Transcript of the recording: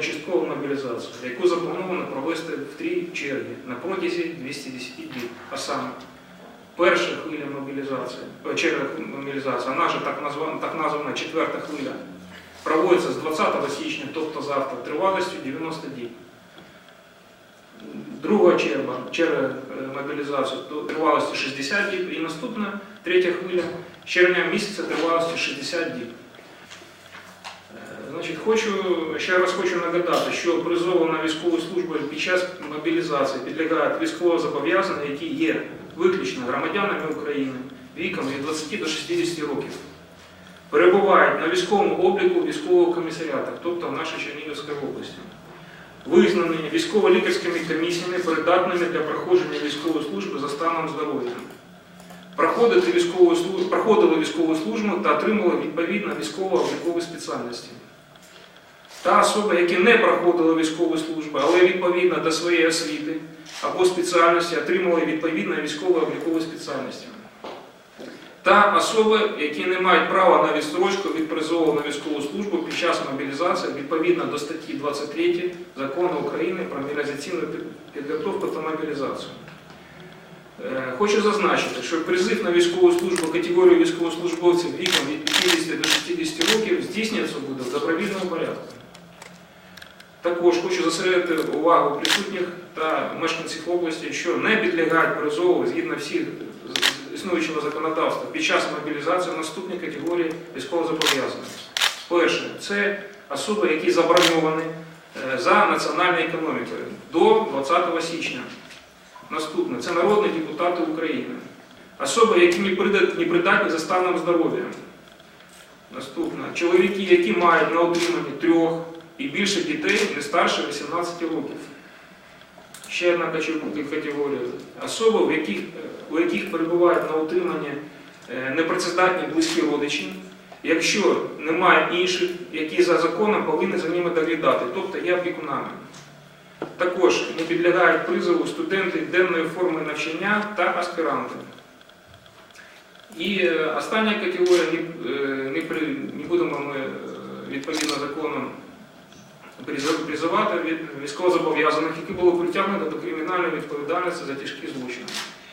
часткову мобілізацію, яку заплановано провести в три черги на протязі 210 діб. А саме, перша хвиля мобілізації, черга мобілізації, вона же так названа, так названа четверта хвиля, проводиться з 20 січня, тобто завтра, тривалістю 90 діб. Друга черга, черга е, мобілізації до тривалості 60 діб і наступна третя хвиля червня місяця тривалості 60 діб. Значить, хочу, ще раз хочу нагадати, що призову на військову під час мобілізації підлягають військовозобов'язані, які є виключно громадянами України віком від 20 до 60 років. Перебувають на військовому обліку військового комісаріатах, тобто в нашій Чернігівській області. Визнані військово-лікарськими комісіями придатними для проходження військової служби за станом здоров'я. Проходили військову службу та отримали відповідно військово-облікові спеціальності. Та особа, які не проходили військову службу, але відповідно до своєї освіти або спеціальності отримали відповідно військово-облікові спеціальності. Та особи, які не мають права на відстрочку від призову на військову службу під час мобілізації відповідно до статті 23 Закону України про мобілізаційну підготовку та мобілізацію. Е, Хочу зазначити, що призив на військову службу категорії військовослужбовців віком від 50 до 60 років здійснюється буде в добровільному порядку. Також хочу зосередити увагу присутніх та мешканців області, що не підлягають призову згідно всіх існуючого законодавства під час мобілізації наступні категорії військовозобов'язаних. Перше, це особи, які заброньовані е, за національною економікою до 20 січня. Наступне це народні депутати України. Особи, які не придатні за станом здоров'я. Наступне чоловіки, які мають на утриманні трьох і більше дітей не старше 18 років. Ще одна каче- категорія. Особи, в яких, у яких перебувають на утриманні е, непрацездатні близькі родичі, якщо немає інших, які за законом повинні за ними доглядати, тобто є опікунами. Також не підлягають призову студенти денної форми навчання та аспіранти. І е, остання категорія не, е, будемо ми відповідно законом призивати від військовозобов'язаних, які були притягнуті до кримінальної відповідальності за тяжкі злочини.